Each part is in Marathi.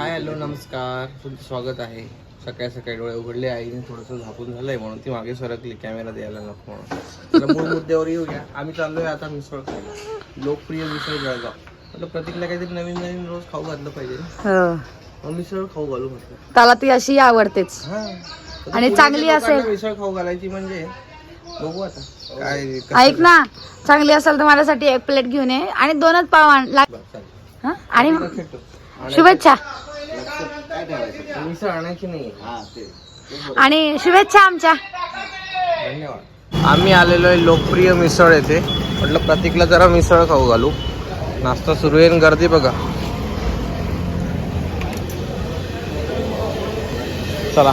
हाय हॅलो नमस्कार. तुमचं स्वागत आहे. सकाळी सकाळी डोळे उघडले आईने थोडंसं झाकून झालंय म्हणून ती मागे सरकली कॅमेरा द्यायला नको म्हणून. मूळ मुद्द्यावर येऊया. आम्ही चाललोय आता मिसळ खायला. लोकप्रिय मिसळ जळगाव. म्हटलं प्रतीकला काहीतरी नवीन नवीन रोज खाऊ घातलं पाहिजे. हो. मग मिसळ खाऊ घालू म्हटलं. त्याला ती अशी आवडतेच. हा. आणि चांगली असेल. मिसळ खाऊ घालायची म्हणजे बघू आता. काय ऐक ना चांगली असेल तर माझ्यासाठी एक प्लेट घेऊन ये. आणि दोनच पाव आण लाग- बरं, चालेल. हं? आणि शुभेच्छा. ठेवायचं. मिसळ आणायची नाही आणि शुभेच्छा आमच्या. धन्यवाद. आम्ही आलेलो आहे लोकप्रिय मिसळ येथे. म्हटलं प्रतीकला जरा मिसळ खाऊ घालू. नाश्ता सुरू आहे गर्दी बघा. चला.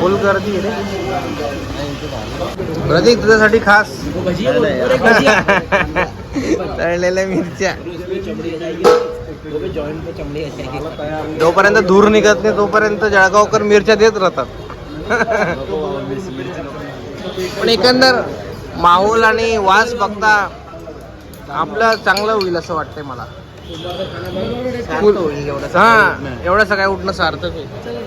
फुल गर्दी रे. प्रतीक तुझ्यासाठी खास. तळलेल्या मिरच्या. जोपर्यंत धूर निघत नाही तोपर्यंत जळगावकर मिरच्या देत राहतात. पण एकंदर माहोल आणि वास बघता आपलं चांगलं होईल असं वाटतंय मला. हा एवढं सकाळी उठणं सार्थक होईल.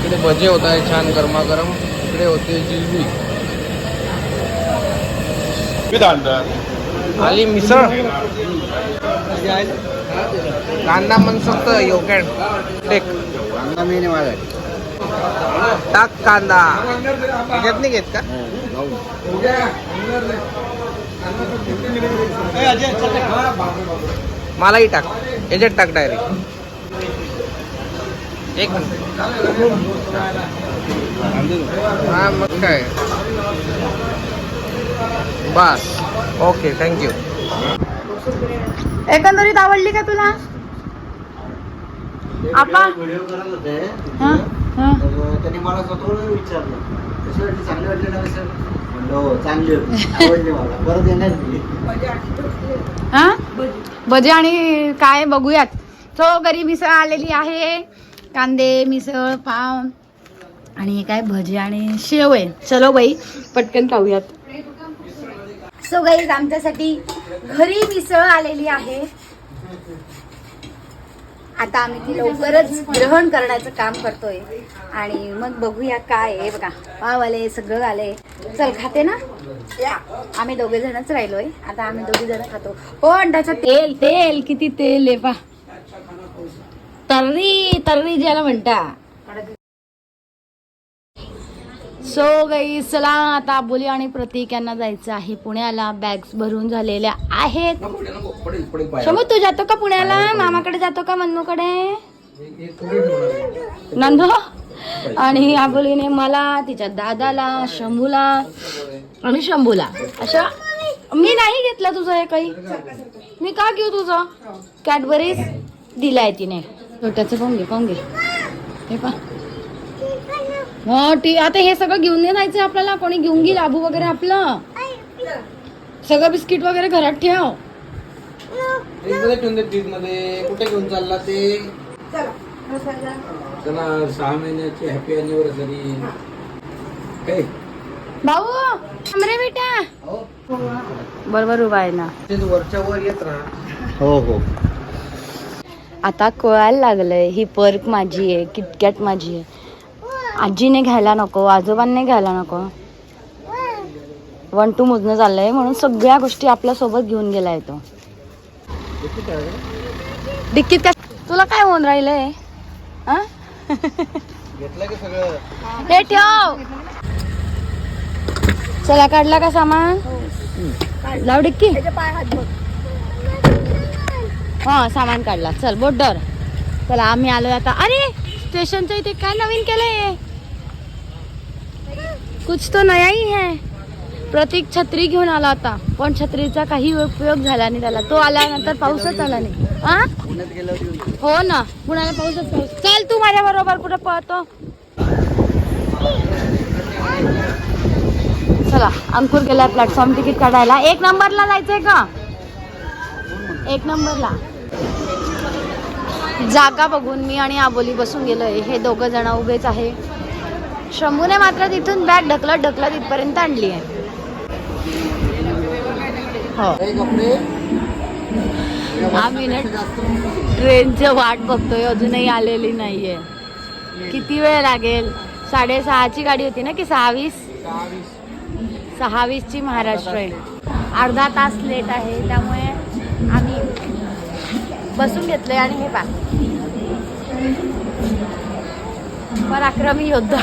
इकडे भजे होत आहे छान गरमागरम. इकडे होते जिलबी. आली मिसळ. कांदा मनसोक्त योकॅड टेक टाक कांदा. घेत नाही घेत का मलाही टाक. याच्यात टाक डायरेक्ट एक मिनिट हा मग काय? बस. ओके थँक्यू एकंदरीत आवडली का तुला? आपा? व्हिडिओ करत होते हं? हं? त्यांनी मला स्वतःहून विचारलं कशी वाटली चांगली वाटली ना सर म्हणलं हो चांगली होती. आवडली मला. परत येणार मी हं? भजे आणि काय बघूयात. तो घरी मिसळ आलेली आहे. कांदे मिसळ पाव आणि काय भजी आणि शेव आहे चलो बाई पटकन खाऊयात सो गाई आमच्यासाठी घरी मिसळ आलेली आहे. आता आम्ही ती लवकरच ग्रहण करण्याचं काम करतोय. आणि मग बघूया काय आहे. बघा पाव आले सगळं आले चल खाते ना? आम्ही दोघे जणच राहिलोय. आता आम्ही दोघे जण खातो. हो अंड्याचं तेल तेल किती तेल आहे पा तर्री तर्री ज्याला म्हणता. सो गई चला आता आबोली आणि प्रतीक यांना जायचं आहे पुण्याला. बॅग्स भरून झालेल्या आहेत. शमू तू जातो का पुण्याला? मामाकडे जातो का मन्नूकडे? नंदो? आणि आबोलीने मला तिच्या दादाला शंभूला आणि शंभूला. अशा मी नाही घेतलं तुझं हे काही. मी का घेऊ तुझं? कॅडबरीज दिलाय तिने. छोट्याचं पाहून घे पाहून घे हे पा हो टी आता हे सगळं घेऊन नाही जायचं आपल्याला. कोणी घेऊन घेईल आबू वगैरे आपलं. सगळं बिस्किट वगैरे घरात ठेव. ठेवून दे कुठे घेऊन चालला ते? चला सहा महिन्याची हॅपी अॅनिव्हर्सरी काय? भाऊ थांब रे बेटा बरोबर उभा आहे ना. ते वरच्या वर येत राहा. हो हो. आता कळायला लागलंय ही पर्क माझी आहे किटकॅट माझी आहे. आजीने घ्यायला नको आजोबांनी घ्यायला नको. वन टू मोजणं चाललंय म्हणून सगळ्या गोष्टी आपल्यासोबत घेऊन गेला येतो डिक्कीत काय? तुला काय होऊन राहिलंय? हा? घेतलं की सगळं? हे ठेव. चला काढला का सामान? लाव डिक्की. हा सामान काढला. चल बोटवर चला आम्ही आलोय आता. अरे स्टेशनच्या इथे काय नवीन केलंय? कुछ तो नया ही है. प्रतीक छत्री घेऊन आला होता पण छत्रीचा काही उपयोग झाला नाही त्याला. तो आल्यानंतर पाऊसच आला नाही. हा? हो ना. पाऊसच पाऊस चल तू माझ्या बरोबर कुठे पळतो. चला अंकुर गेला प्लॅटफॉर्म तिकीट काढायला. एक नंबरला जायचंय का? एक नंबरला. जागा बघून मी आणि आबोली बसून गेलोय. हे दोघं जण उभेच आहे. शंभूने मात्र तिथून बॅग ढकलत ढकलत इथपर्यंत आणली आहे हो आम्ही ना ट्रेनचं वाट बघतोय अजूनही आलेली नाहीये. किती वेळ लागेल? साडेसहाची गाडी होती ना की सहावीस? सहावीसची महाराष्ट्र आहे अर्धा तास लेट आहे त्यामुळे आम्ही बसून घेतलंय आणि हे पा पराक्रमी योद्धा.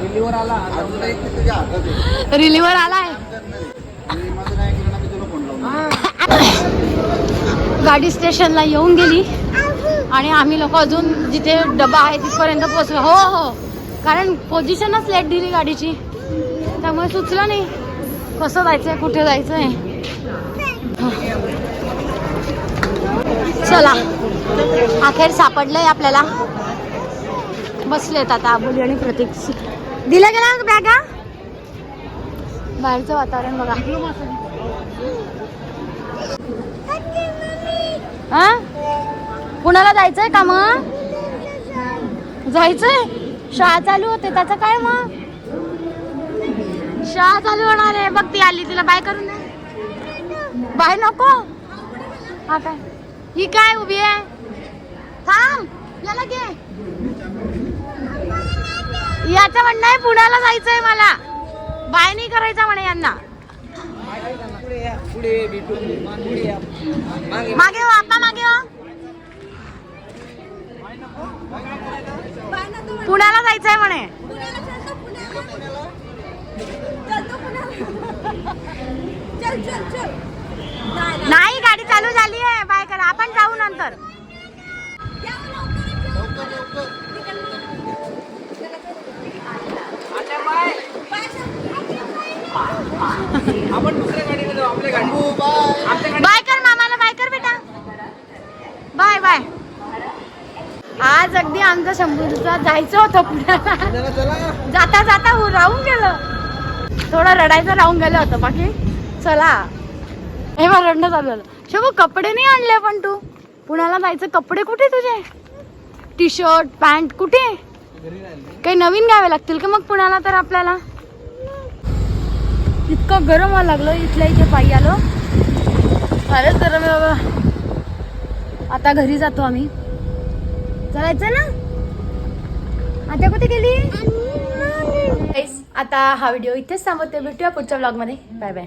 दिल्लीवर आला. आहे. रिलीवर आलाय आणि माझं नाही केलं ना मी तुला फोन लावून गाडी स्टेशनला येऊन गेली. आणि आम्ही लोक अजून जिथे डबा आहे तिथपर्यंत पोहोचलो. हो हो. कारण पोझिशनच लेट दिली गाडीची. त्यामुळे सुचलं नाही. कसं जायचंय कुठे जायचंय. चला. अखेर सापडलंय आपल्याला. बसलेत आता आबोली आणि प्रतीक. दिलं गेलं बॅगा? बाहेरचं वातावरण बघा. हा? पुण्याला जायचंय का मग? जायचंय? शाळा चालू होते त्याचं काय मग? शाळा चालू होणार आहे बघ ती आली तिला बाय करून दे. बाय नको. हा काय? ही काय उभी आहे? थांब याला घे. याचं म्हणणं आहे पुण्याला जायचंय मला. बाय नाही करायचा म्हणे यांना. मागे. मागे हो आपा मागे हो. पुण्याला जायचंय म्हणे. नाही गाडी चालू झाली आहे आज अगदी आमचं शंभूचा जायचं होतं पुण्याला. जाता जाता राहून गेलं. थोडं रडायचं राहून गेलं होतं. बाकी चला. हे बघ रडणं चालू झालं. शंभू कपडे नाही आणले पण तू? पुण्याला जायचं कपडे कुठे तुझे? टी शर्ट पॅन्ट कुठे? काही नवीन घ्यावे लागतील का मग पुण्याला तर आपल्याला? इतकं गरम व्हायला लागलं. इथल्या इथे पायी आलो. फारच गरम आहे बाबा. आता घरी जातो आम्ही. चालायचं ना? आता कुठे गेली? आता हा व्हिडिओ इथेच थांबवते. भेटूया पुढच्या ब्लॉगमध्ये बाय बाय